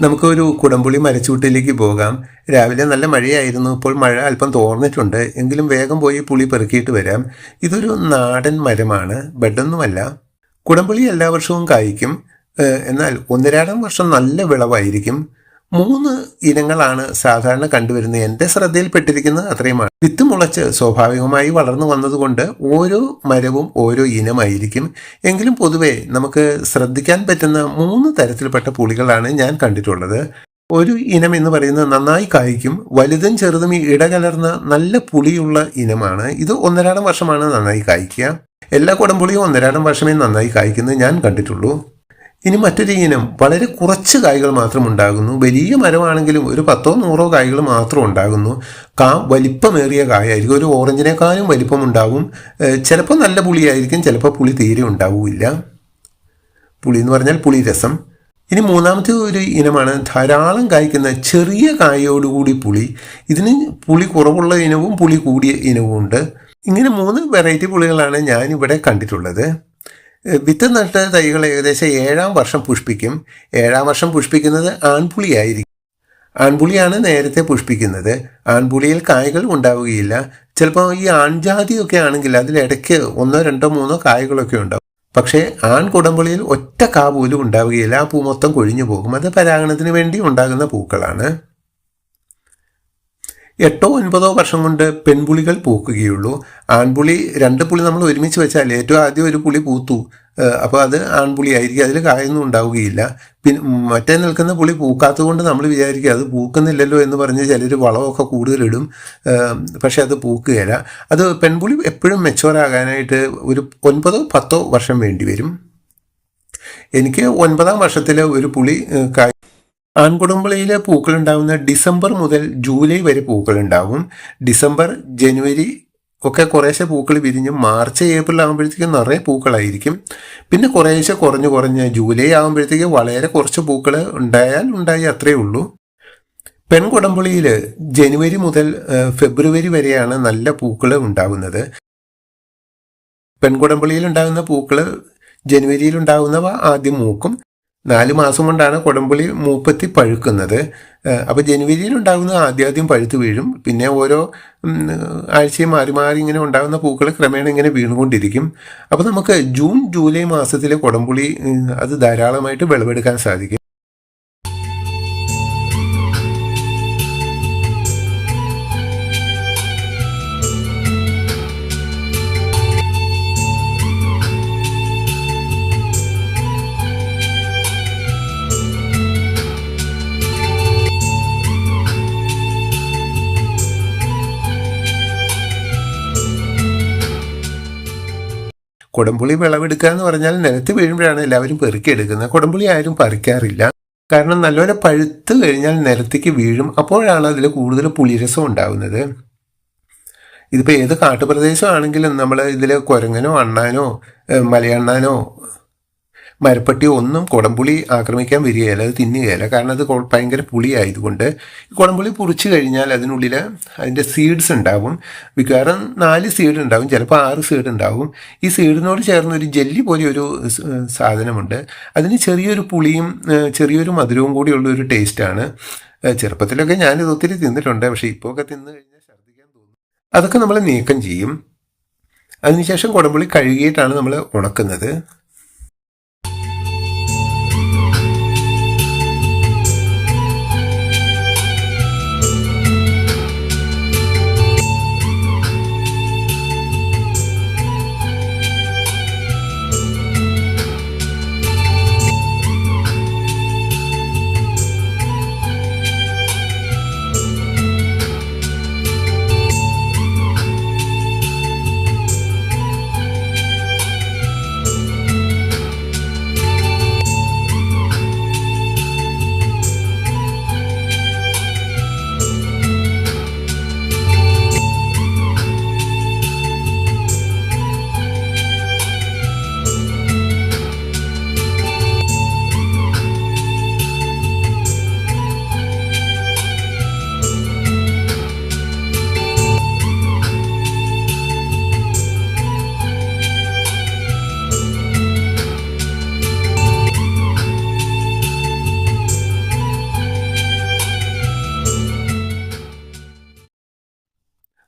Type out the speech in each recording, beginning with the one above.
നമുക്കൊരു കുടംപുളി മരച്ചൂട്ടിലേക്ക് പോകാം. രാവിലെ നല്ല മഴയായിരുന്നു. ഇപ്പോൾ മഴ അല്പം തോർന്നിട്ടുണ്ട്. എങ്കിലും വേഗം പോയി പുളി പെറുക്കിയിട്ട് വരാം. ഇതൊരു നാടൻ മരമാണ്. ബെഡൊന്നുമല്ല. കുടംപുളി എല്ലാ വർഷവും കായ്ക്കും. എന്നാൽ ഒന്നരാടം വർഷം നല്ല വിളവായിരിക്കും. മൂന്ന് ഇനങ്ങളാണ് സാധാരണ കണ്ടുവരുന്നത്. എന്റെ ശ്രദ്ധയിൽപ്പെട്ടിരിക്കുന്നത് അത്രയുമാണ്. വിത്ത് മുളച്ച് സ്വാഭാവികമായി വളർന്നു വന്നതുകൊണ്ട് ഓരോ മരവും ഓരോ ഇനമായിരിക്കും. എങ്കിലും പൊതുവെ നമുക്ക് ശ്രദ്ധിക്കാൻ പറ്റുന്ന മൂന്ന് തരത്തിൽപ്പെട്ട പുളികളാണ് ഞാൻ കണ്ടിട്ടുള്ളത്. ഒരു ഇനം എന്ന് പറയുന്നത് നന്നായി കായ്ക്കും വലുതും ചെറുതും ഇടകലർന്ന നല്ല പുളിയുള്ള ഇനമാണ്. ഇത് ഒന്നരാടം വർഷമാണ് നന്നായി കായ്ക്കുക. എല്ലാ കുടംപുളിയും ഒന്നരാടം വർഷമേ നന്നായി കായ്ക്കുന്നത് ഞാൻ കണ്ടിട്ടുള്ളൂ. ഇനി മറ്റൊരു ഇനം. വളരെ കുറച്ച് കായ്കൾ മാത്രം ഉണ്ടാകുന്നു. വലിയ മരമാണെങ്കിലും ഒരു പത്തോ നൂറോ കായ്കൾ മാത്രം ഉണ്ടാകുന്നു. കാ വലിപ്പമേറിയ കായായിരിക്കും. ഒരു ഓറഞ്ചിനേക്കാളും വലിപ്പം ഉണ്ടാകും ചിലപ്പോൾ നല്ല പുളിയായിരിക്കും ചിലപ്പോൾ പുളി തീരെ ഉണ്ടാവില്ല പുളി എന്ന് പറഞ്ഞാൽ പുളി രസം. ഇനി മൂന്നാമത്തെ ഒരു ഇനമാണ് ധാരാളം കായ്ക്കുന്ന ചെറിയ കായോടുകൂടി പുളി. ഇതിന് പുളി കുറവുള്ള ഇനവും പുളി കൂടിയ ഇനവും ഉണ്ട്. ഇങ്ങനെ മൂന്ന് വെറൈറ്റി പുളികളാണ് ഞാനിവിടെ കണ്ടിട്ടുള്ളത്. വിത്ത് നട്ട തൈകൾ ഏകദേശം ഏഴാം വർഷം പുഷ്പിക്കും. ഏഴാം വർഷം പുഷ്പിക്കുന്നത് ആൺപുളിയായിരിക്കും ആൺപുളിയാണ് നേരത്തെ പുഷ്പിക്കുന്നത്. ആൺപുളിയിൽ കായകൾ ഉണ്ടാവുകയില്ല. ചിലപ്പോൾ ഈ ആൺജാതിയൊക്കെ ആണെങ്കിൽ അതിലിടയ്ക്ക് ഒന്നോ രണ്ടോ മൂന്നോ കായകളൊക്കെ ഉണ്ടാവും. പക്ഷേ ആൺ കുടംപുളിയിൽ ഒറ്റ കാ പോലും ഉണ്ടാവുകയില്ല. ആ പൂ മൊത്തം കൊഴിഞ്ഞു പോകും. അത് പരാഗണത്തിന് വേണ്ടി ഉണ്ടാകുന്ന പൂക്കളാണ്. എട്ടോ ഒൻപതോ വർഷം കൊണ്ട് പെൺപുളികൾ പൂക്കുകയുള്ളൂ. ആൺപുളി രണ്ട് പുളി നമ്മൾ ഒരുമിച്ച് വെച്ചാൽ ഏറ്റവും ആദ്യം ഒരു പുളി പൂത്തു. അപ്പോൾ അത് ആൺപുളി ആയിരിക്കും അതിൽ കായൊന്നും ഉണ്ടാവുകയില്ല. പിന്നെ മറ്റേ നിൽക്കുന്ന പുളി പൂക്കാത്തതുകൊണ്ട് നമ്മൾ വിചാരിക്കുക അത് പൂക്കുന്നില്ലല്ലോ എന്ന് പറഞ്ഞ് ചിലർ വളമൊക്കെ കൂടുതലിടും. പക്ഷേ അത് പൂക്കുകയില്ല. അത് പെൺപുളി എപ്പോഴും മെച്ചോറാകാനായിട്ട് ഒരു ഒൻപതോ പത്തോ വർഷം വേണ്ടി വരും. എനിക്ക് ഒൻപതാം വർഷത്തിലെ ഒരു പുളി ഏഹ് കായ് പൂക്കൾ ഉണ്ടാവുന്ന ഡിസംബർ മുതൽ ജൂലൈ വരെ പൂക്കൾ ഉണ്ടാവും ഡിസംബർ ജനുവരി ഒക്കെ കുറേശ്ശെ പൂക്കൾ വിരിഞ്ഞ് മാർച്ച് ഏപ്രിൽ ആകുമ്പോഴത്തേക്കും നിറയെ പൂക്കളായിരിക്കും. പിന്നെ കുറേശ്ശെ കുറഞ്ഞു കുറഞ്ഞ് ജൂലൈ ആകുമ്പോഴത്തേക്ക് വളരെ കുറച്ച് പൂക്കൾ ഉണ്ടായാൽ ഉണ്ടായി അത്രയേ ഉള്ളൂ. പെൺകുടമ്പുളിയിൽ ജനുവരി മുതൽ ഫെബ്രുവരി വരെയാണ് നല്ല പൂക്കൾ ഉണ്ടാകുന്നത്. പെൺകുടമ്പുളിയിൽ ഉണ്ടാകുന്ന പൂക്കൾ ജനുവരിയിൽ ഉണ്ടാകുന്നവ ആദ്യം മൂക്കും. നാല് മാസം കൊണ്ടാണ് കുടംപുളി മൂപ്പത്തി പഴുക്കുന്നത്. അപ്പോൾ ജനുവരിയിൽ ഉണ്ടാകുന്ന ആദ്യാദ്യം പഴുത്ത് വീഴും. പിന്നെ ഓരോ ആഴ്ചയും മാറി മാറി ഇങ്ങനെ ഉണ്ടാകുന്ന പൂക്കൾ ക്രമേണ ഇങ്ങനെ വീണുകൊണ്ടിരിക്കും. അപ്പോൾ നമുക്ക് ജൂൺ ജൂലൈ മാസത്തിലെ കുടംപുളി അത് ധാരാളമായിട്ട് വിളവെടുക്കാൻ സാധിക്കും. കുടംപുളി വിളവെടുക്കുക എന്ന് പറഞ്ഞാൽ നിലത്ത് വീഴുമ്പോഴാണ് എല്ലാവരും പെറുക്കിയെടുക്കുന്നത്. കൊടംപുളി ആരും പറിക്കാറില്ല. കാരണം നല്ലപോലെ പഴുത്ത് കഴിഞ്ഞാൽ നിലത്തേക്ക് വീഴും. അപ്പോഴാണ് അതിൽ കൂടുതൽ പുളിരസം ഉണ്ടാകുന്നത് ഇതിപ്പോൾ ഏത് കാട്ടുപ്രദേശമാണെങ്കിലും നമ്മൾ ഇതിൽ കുരങ്ങനോ അണ്ണാനോ മലയണ്ണാനോ മരപ്പട്ടി ഒന്നും കുടംപുളി ആക്രമിക്കാൻ വരികയില്ല അത് തിന്നുകയില്ല. കാരണം അത് ഭയങ്കര പുളിയായതുകൊണ്ട് കുടംപുളി പൊറിച്ചു കഴിഞ്ഞാൽ അതിനുള്ളിൽ അതിന്റെ സീഡ്സ് ഉണ്ടാവും. മിക്കവാറും നാല് സീഡ് ഉണ്ടാവും ചിലപ്പോൾ ആറ് സീഡ് ഉണ്ടാവും. ഈ സീഡിനോട് ചേർന്ന് ഒരു ജെല്ലി പോലെ ഒരു സാധനമുണ്ട്. അതിന് ചെറിയൊരു പുളിയും ചെറിയൊരു മധുരവും കൂടിയുള്ള ഒരു ടേസ്റ്റാണ് ചെറുപ്പത്തിലൊക്കെ ഞാനിത് ഒത്തിരി തിന്നിട്ടുണ്ട് പക്ഷേ ഇപ്പോൾ ഒക്കെ തിന്നു കഴിഞ്ഞാൽ ഛർദ്ദിക്കാൻ തോന്നും. അതൊക്കെ നമ്മൾ നീക്കം ചെയ്യും. അതിനുശേഷം കുടംപുളി കഴുകിയിട്ടാണ് നമ്മൾ ഉണക്കുന്നത്.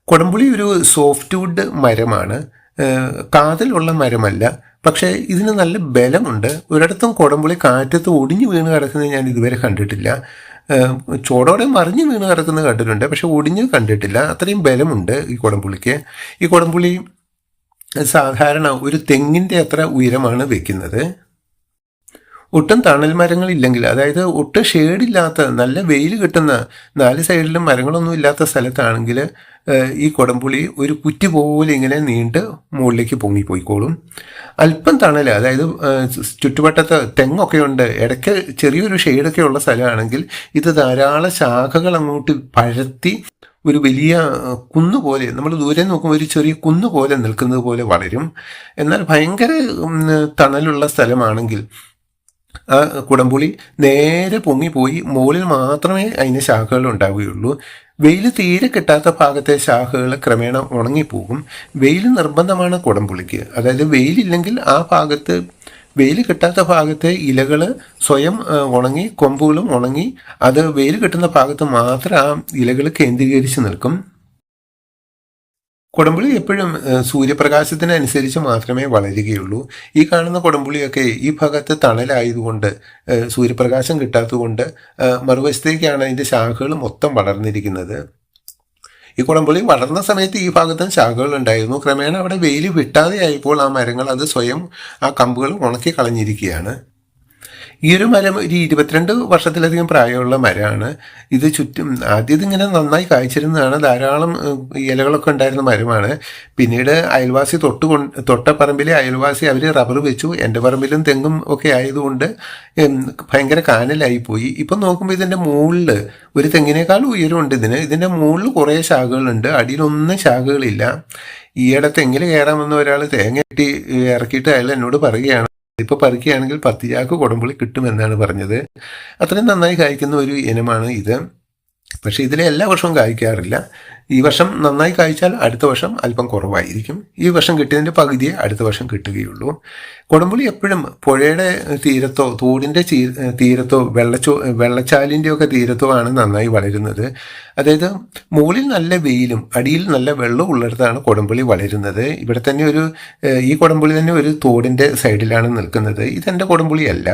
കുടംപുളി ഒരു സോഫ്റ്റ് വുഡ് മരമാണ്. കാതലുള്ള മരമല്ല. പക്ഷേ ഇതിന് നല്ല ബലമുണ്ട്. ഒരിടത്തും കൊടംപുളി കാറ്റത്ത് ഒടിഞ്ഞു വീണ് കിടക്കുന്നത് ഞാൻ ഇതുവരെ കണ്ടിട്ടില്ല. ചോടോടെ മറിഞ്ഞു വീണ് കിടക്കുന്നത് കണ്ടിട്ടുണ്ട്. പക്ഷെ ഒടിഞ്ഞ് കണ്ടിട്ടില്ല. അത്രയും ബലമുണ്ട് ഈ കുടംപുളിക്ക് ഈ കുടംപുളി സാധാരണ ഒരു തെങ്ങിന്റെ അത്ര ഉയരമാണ് വെക്കുന്നത്. ഒട്ടും തണൽ മരങ്ങളില്ലെങ്കിൽ അതായത് ഒട്ടും ഷെയ്ഡില്ലാത്ത നല്ല വെയിൽ കിട്ടുന്ന നാല് സൈഡിലും മരങ്ങളൊന്നും ഇല്ലാത്ത സ്ഥലത്താണെങ്കിൽ ഈ കുടംപുളി ഒരു കുറ്റി പോലെ ഇങ്ങനെ നീണ്ട് മുകളിലേക്ക് പൊങ്ങിപ്പോയിക്കോളും അല്പം തണൽ അതായത് ചുറ്റുവട്ടത്ത് തെങ്ങൊക്കെ ഉണ്ട് ഇടയ്ക്ക് ചെറിയൊരു ഷെയ്ഡൊക്കെ ഉള്ള സ്ഥലമാണെങ്കിൽ ഇത് ധാരാളം ശാഖകൾ അങ്ങോട്ട് പഴത്തി ഒരു വലിയ കുന്ന് പോലെ നമ്മൾ ദൂരെ നോക്കുമ്പോൾ ഒരു ചെറിയ കുന്ന് പോലെ നിൽക്കുന്നത് പോലെ വളരും. എന്നാൽ ഭയങ്കര തണലുള്ള സ്ഥലമാണെങ്കിൽ ആ കുടംപുളി നേരെ പൊങ്ങിപ്പോയി മുകളിൽ മാത്രമേ അതിന് ശാഖകൾ ഉണ്ടാവുകയുള്ളൂ. വെയിൽ തീരെ കിട്ടാത്ത ഭാഗത്തെ ശാഖകൾ ക്രമേണ ഉണങ്ങിപ്പോകും. വെയിൽ നിർബന്ധമാണ് കുടംപുളിക്ക്. അതായത് വെയിലില്ലെങ്കിൽ ആ ഭാഗത്ത് വെയിൽ കിട്ടാത്ത ഭാഗത്തെ ഇലകൾ സ്വയം ഉണങ്ങി കൊമ്പുകളും ഉണങ്ങി അത് വെയിൽ കിട്ടുന്ന ഭാഗത്ത് മാത്രം ആ ഇലകൾ കേന്ദ്രീകരിച്ച് നിൽക്കും. കുടംപുളി എപ്പോഴും സൂര്യപ്രകാശത്തിനനുസരിച്ച് മാത്രമേ വളരുകയുള്ളൂ. ഈ കാണുന്ന കൊടമ്പുളിയൊക്കെ ഈ ഭാഗത്ത് തണലായതുകൊണ്ട് സൂര്യപ്രകാശം കിട്ടാത്തതുകൊണ്ട് മറുവശത്തേക്കാണ് അതിന്റെ ശാഖകൾ മൊത്തം വളർന്നിരിക്കുന്നത്. ഈ കുടംപുളി വളർന്ന സമയത്ത് ഈ ഭാഗത്തും ശാഖകൾ ഉണ്ടായിരുന്നു. ക്രമേണ അവിടെ വെയിൽ വിട്ടാതെ ആയപ്പോൾ ആ മരങ്ങൾ അത് സ്വയം ആ കമ്പുകൾ ഉണക്കി കളഞ്ഞിരിക്കുകയാണ്. ഈ ഒരു മരം ഒരു ഇരുപത്തിരണ്ട് വർഷത്തിലധികം പ്രായമുള്ള മരമാണ്. ഇത് ചുറ്റും ആദ്യം ഇതിങ്ങനെ നന്നായി കായ്ച്ചിരുന്നതാണ്. ധാരാളം ഇലകളൊക്കെ ഉണ്ടായിരുന്ന മരമാണ്. പിന്നീട് അയൽവാസി തൊട്ട് തൊട്ട പറമ്പിലെ അയൽവാസി അവർ റബ്ബർ വെച്ചു. എന്റെ പറമ്പിലും തെങ്ങും ഒക്കെ ആയതുകൊണ്ട് ഭയങ്കര കാനലായി പോയി. ഇപ്പം നോക്കുമ്പോൾ ഇതിന്റെ മുകളിൽ ഒരു തെങ്ങിനേക്കാൾ ഉയരമുണ്ട് ഇതിന്. ഇതിന്റെ മുകളിൽ കുറേ ശാഖകളുണ്ട്. അടിയിലൊന്നും ശാഖകളില്ല. ഈയിടെ തെങ്ങിൽ കയറാമെന്ന ഒരാൾ തേങ്ങ കെട്ടി ഇറക്കിയിട്ട് അയാൾ എന്നോട് പറയുകയാണ് ഇപ്പൊ പറിക്കുകയാണെങ്കിൽ പത്ത് ചാക്ക് കുടംപുളി കിട്ടുമെന്നാണ് പറഞ്ഞത്. അത്രയും നന്നായി കായ്ക്കുന്ന ഒരു ഇനമാണ് ഇത്. പക്ഷേ ഇതിനെ എല്ലാ വർഷവും കായ്ക്കാറില്ല. ഈ വർഷം നന്നായി കായ്ച്ചാൽ അടുത്ത വർഷം അല്പം കുറവായിരിക്കും. ഈ വർഷം കിട്ടിയതിന്റെ പകുതിയെ അടുത്ത വർഷം കിട്ടുകയുള്ളൂ. കുടംപുളി എപ്പോഴും പുഴയുടെ തീരത്തോ തോടിന്റെ തീരത്തോ വെള്ളച്ചോ വെള്ളച്ചാലിന്റെ ഒക്കെ തീരത്തോ ആണ് നന്നായി വളരുന്നത്. അതായത് മുകളിൽ നല്ല വെയിലും അടിയിൽ നല്ല വെള്ളവും ഉള്ളിടത്താണ് കുടംപുളി വളരുന്നത്. ഇവിടെ തന്നെ ഒരു ഈ കുടംപുളി തന്നെ ഒരു തോടിന്റെ സൈഡിലാണ് നിൽക്കുന്നത്. ഇതെന്റെ കുടംപുളിയല്ല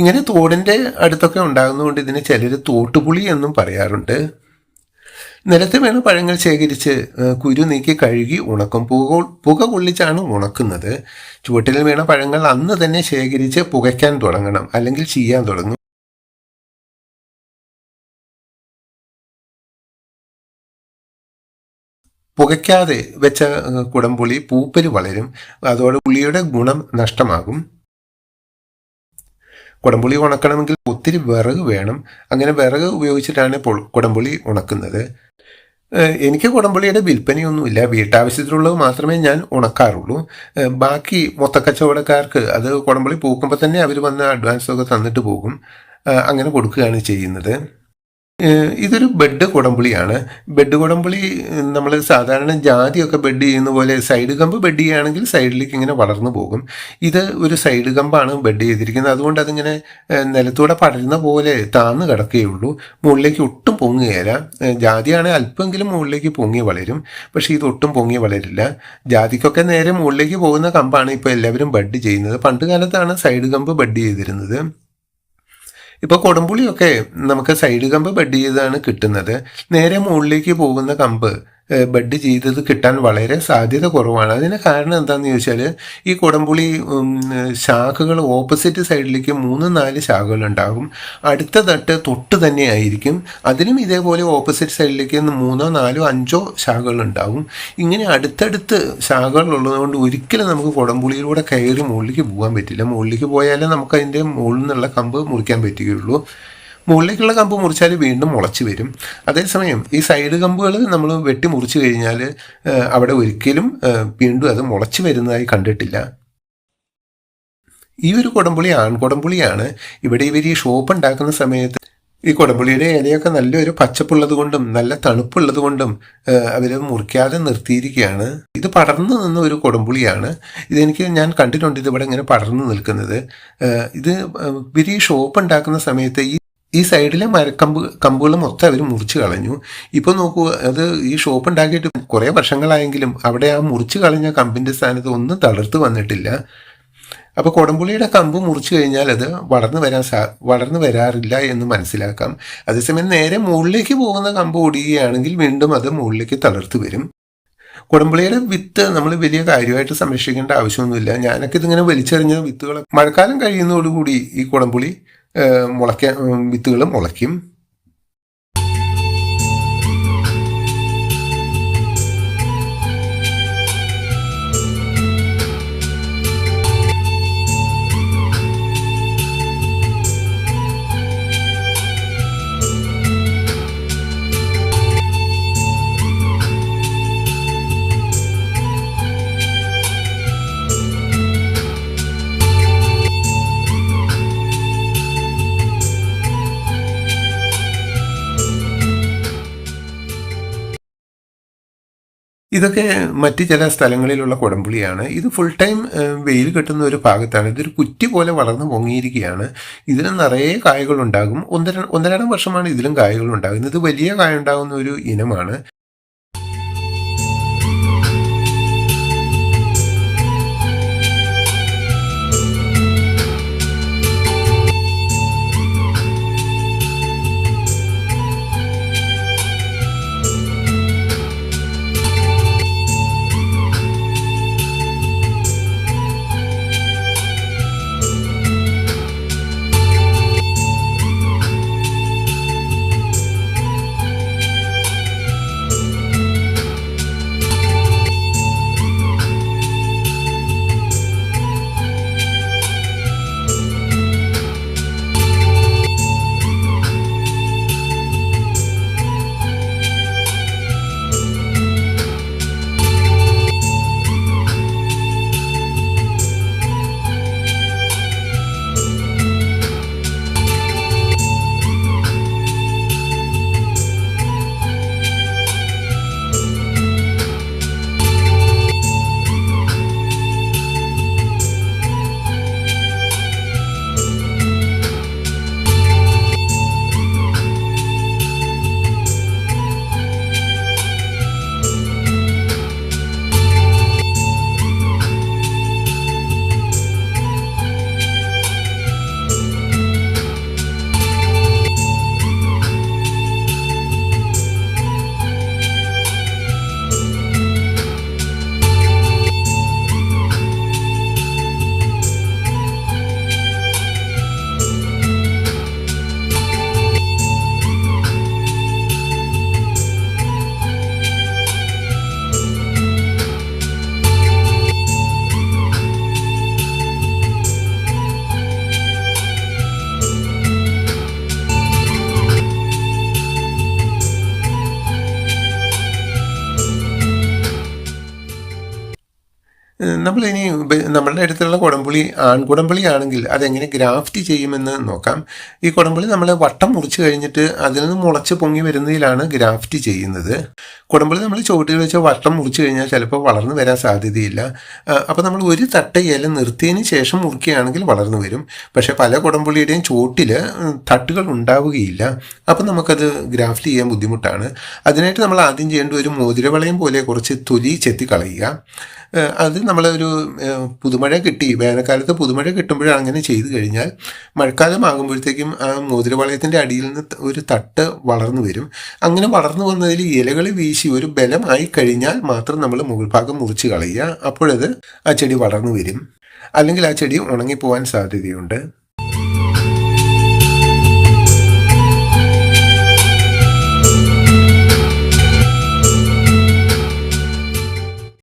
ഇങ്ങനെ തോടിന്റെ അടുത്തൊക്കെ ഉണ്ടാകുന്നതുകൊണ്ട് ഇതിന് ചിലർ തോട്ടുപുളി എന്നും പറയാറുണ്ട്. നിലത്ത് വേണ പഴങ്ങൾ ശേഖരിച്ച് കുരു നീക്കി കഴുകി ഉണക്കും പുക പുക കൊള്ളിച്ചാണ് ഉണക്കുന്നത്. ചുവട്ടിൽ വീണ പഴങ്ങൾ അന്ന് തന്നെ ശേഖരിച്ച് പുകയ്ക്കാൻ തുടങ്ങണം അല്ലെങ്കിൽ ചെയ്യാൻ തുടങ്ങും. പുകയ്ക്കാതെ വെച്ച കുടംപുളി പൂപ്പൽ വളരും. അതോടെ പുളിയുടെ ഗുണം നഷ്ടമാകും. കുടംപുളി ഉണക്കണമെങ്കിൽ ഒത്തിരി വിറക് വേണം. അങ്ങനെ വിറക് ഉപയോഗിച്ചിട്ടാണ് ഇപ്പോൾ കുടംപുളി ഉണക്കുന്നത്. എനിക്ക് കുടംപുളിയുടെ വിൽപ്പനയൊന്നുമില്ല. വീട്ടാവശ്യത്തിലുള്ളത് മാത്രമേ ഞാൻ ഉണക്കാറുള്ളൂ. ബാക്കി മൊത്തക്കച്ചവടക്കാർക്ക് അത് കുടംപുളി പൂക്കുമ്പോൾ തന്നെ അവർ വന്ന് അഡ്വാൻസൊക്കെ തന്നിട്ട് പോകും. അങ്ങനെ കൊടുക്കുകയാണ് ചെയ്യുന്നത്. ഇതൊരു ബെഡ് കുടംപുളിയാണ്. ബെഡ് കുടംപുളി നമ്മൾ സാധാരണ ജാതിയൊക്കെ ബെഡ് ചെയ്യുന്ന പോലെ സൈഡ് കമ്പ് ബെഡ് ചെയ്യുകയാണെങ്കിൽ സൈഡിലേക്ക് ഇങ്ങനെ വളർന്നു പോകും. ഇത് ഒരു സൈഡ് കമ്പാണ് ബെഡ് ചെയ്തിരിക്കുന്നത്. അതുകൊണ്ട് അതിങ്ങനെ നിലത്തൂടെ പടരുന്ന പോലെ താന്ന് കിടക്കുകയുള്ളൂ. മുകളിലേക്ക് ഒട്ടും പൊങ്ങുകയില്ല. വരാം ജാതിയാണ് അല്പമെങ്കിലും മുകളിലേക്ക് പൊങ്ങി വളരും. പക്ഷേ ഇത് ഒട്ടും പൊങ്ങി വളരില്ല. ജാതിക്കൊക്കെ നേരെ മുകളിലേക്ക് പോകുന്ന കമ്പാണ് ഇപ്പോൾ എല്ലാവരും ബെഡ് ചെയ്യുന്നത്. പണ്ട് കാലത്താണ് സൈഡ് കമ്പ് ബെഡ് ചെയ്തിരുന്നത്. ഇപ്പോൾ കൊടുമ്പുളിയൊക്കെ നമുക്ക് സൈഡ് കമ്പ് ബഡ് ചെയ്താണ് കിട്ടുന്നത്. നേരെ മുകളിലേക്ക് പോകുന്ന കമ്പ് ബെഡ് ചെയ്തത് കിട്ടാൻ വളരെ സാധ്യത കുറവാണ്. അതിന് കാരണം എന്താണെന്ന് ചോദിച്ചാൽ ഈ കുടംപുളി ശാഖകൾ ഓപ്പോസിറ്റ് സൈഡിലേക്ക് മൂന്ന് നാല് ശാഖകൾ ഉണ്ടാകും. അടുത്ത തട്ട് തൊട്ട് തന്നെ ആയിരിക്കും. അതിലും ഇതേപോലെ ഓപ്പോസിറ്റ് സൈഡിലേക്ക് മൂന്നോ നാലോ അഞ്ചോ ശാഖകൾ ഉണ്ടാകും. ഇങ്ങനെ അടുത്തടുത്ത് ശാഖകൾ ഉള്ളതുകൊണ്ട് ഒരിക്കലും നമുക്ക് കുടംപുളിയിലൂടെ കയറി മുകളിലേക്ക് പോകാൻ പറ്റില്ല. മുകളിലേക്ക് പോയാലേ നമുക്ക് അതിന്റെ മുകളിൽ നിന്നുള്ള കമ്പ് മുറിക്കാൻ പറ്റുകയുള്ളൂ. മുകളിലേക്കുള്ള കമ്പ് മുറിച്ചാൽ വീണ്ടും മുളച്ച് വരും. അതേസമയം ഈ സൈഡ് കമ്പുകൾ നമ്മൾ വെട്ടി മുറിച്ച് കഴിഞ്ഞാൽ അവിടെ ഒരിക്കലും വീണ്ടും അത് മുളച്ച് വരുന്നതായി കണ്ടിട്ടില്ല. ഈ ഒരു കുടംപുളി ആൺകുടംപുളിയാണ് ഇവിടെ ഇവർ ഈ ഷോപ്പ് ഉണ്ടാക്കുന്ന സമയത്ത് ഈ കുടംപുളിയുടെ ഇലയൊക്കെ നല്ലൊരു പച്ചപ്പുള്ളത് കൊണ്ടും നല്ല തണുപ്പുള്ളത് കൊണ്ടും അവർ മുറിക്കാതെ നിർത്തിയിരിക്കുകയാണ്. ഇത് പടർന്നു നിന്ന ഒരു കുടംപുളിയാണ്. ഇതെനിക്ക് ഞാൻ കണ്ടിട്ടുണ്ട് ഇത് ഇവിടെ ഇങ്ങനെ പടർന്നു നിൽക്കുന്നത്. ഇത് ഇവർ ഈ ഷോപ്പ് ഉണ്ടാക്കുന്ന സമയത്ത് ഈ ഈ സൈഡിലെ മരക്കമ്പ് കമ്പുകൾ മൊത്തം അവർ മുറിച്ച് കളഞ്ഞു. ഇപ്പോൾ നോക്കൂ അത് ഈ ഷോപ്പ് ഉണ്ടാക്കിയിട്ട് കുറേ വർഷങ്ങളായെങ്കിലും അവിടെ ആ മുറിച്ച് കളഞ്ഞ കമ്പിന്റെ സ്ഥാനത്ത് ഒന്നും തളർത്ത് വന്നിട്ടില്ല. അപ്പോൾ കൊടംപുളിയുടെ കമ്പ് മുറിച്ചു കഴിഞ്ഞാൽ അത് വളർന്നു വരാൻ സാ വളർന്നു വരാറില്ല എന്ന് മനസ്സിലാക്കാം. അതേസമയം നേരെ മുകളിലേക്ക് പോകുന്ന കമ്പ് ഓടുകയാണെങ്കിൽ വീണ്ടും അത് മുകളിലേക്ക് തളർത്ത് വരും. കുടംപുളിയുടെ വിത്ത് നമ്മൾ വലിയ കാര്യമായിട്ട് സംരക്ഷിക്കേണ്ട ആവശ്യമൊന്നുമില്ല. ഞാനൊക്കെ ഇതിങ്ങനെ വലിച്ചെറിഞ്ഞ വിത്തുകൾ മഴക്കാലം കഴിയുന്നതോടുകൂടി ഈ കുടംപുളി മുളയ്ക്കാൻ വിത്തുകൾ മുളയ്ക്കും. ഇതൊക്കെ മറ്റ് ചില സ്ഥലങ്ങളിലുള്ള കുടംപുളിയാണ് ഇത് ഫുൾ ടൈം വെയിൽ കെട്ടുന്ന ഒരു ഭാഗത്താണ്. ഇതൊരു കുറ്റി പോലെ വളർന്നു പൊങ്ങിയിരിക്കുകയാണ്. ഇതിന് നിറയെ കായകളുണ്ടാകും. ഒന്നര ഒന്നരണം വർഷമാണ് ഇതിലും കായകളുണ്ടാകുന്നത്. വലിയ കായ ഉണ്ടാകുന്ന ഒരു ഇനമാണ്. നമ്മളുടെ അടുത്തുള്ള കുടംപുളി ആൺകുടംപുളി ആണെങ്കിൽ അതെങ്ങനെ ഗ്രാഫ്റ്റ് ചെയ്യുമെന്ന് നോക്കാം. ഈ കുടംപുളി നമ്മൾ വട്ടം മുറിച്ച് കഴിഞ്ഞിട്ട് അതിൽ നിന്ന് മുളച്ച് പൊങ്ങി വരുന്നതിലാണ് ഗ്രാഫ്റ്റ് ചെയ്യുന്നത്. കുടംപുളി നമ്മൾ ചുവട്ടിൽ വെച്ച് വട്ടം മുറിച്ച് കഴിഞ്ഞാൽ ചിലപ്പോൾ വളർന്നു വരാൻ സാധ്യതയില്ല. അപ്പോൾ നമ്മൾ ഒരു തട്ട ഇല നിർത്തിയതിന് ശേഷം മുറിക്കുകയാണെങ്കിൽ വളർന്നു വരും. പക്ഷേ പല കുടംപുളിയുടെയും ചുവട്ടിൽ തട്ടുകൾ ഉണ്ടാവുകയില്ല. അപ്പോൾ നമുക്കത് ഗ്രാഫ്റ്റ് ചെയ്യാൻ ബുദ്ധിമുട്ടാണ്. അതിനായിട്ട് നമ്മൾ ആദ്യം ചെയ്യേണ്ട ഒരു മോതിരവളയം പോലെ കുറച്ച് തൊലി ചെത്തി കളയുക. അത് നമ്മളൊരു പുതുമഴ കിട്ടി. വേനൽക്കാലത്ത് പുതുമഴ കിട്ടുമ്പോഴാണ് അങ്ങനെ ചെയ്തു കഴിഞ്ഞാൽ മഴക്കാലം ആകുമ്പോഴത്തേക്കും ആ മോതിരവളയത്തിന്റെ അടിയിൽ നിന്ന് ഒരു തട്ട് വളർന്നു വരും. അങ്ങനെ വളർന്നു വന്നതിൽ ഇലകൾ വീശി ഒരു ബലമായി കഴിഞ്ഞാൽ മാത്രം നമ്മൾ മുകൾ ഭാഗം മുറിച്ച് കളയുക. അപ്പോഴത് ആ ചെടി വളർന്നു വരും. അല്ലെങ്കിൽ ആ ചെടി ഉണങ്ങിപ്പോവാൻ സാധ്യതയുണ്ട്.